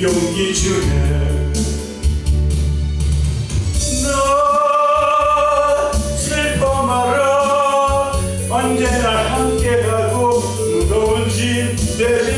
용기 주네. 너 슬퍼 말아. 언제나 함께가고 무거운 짐 대신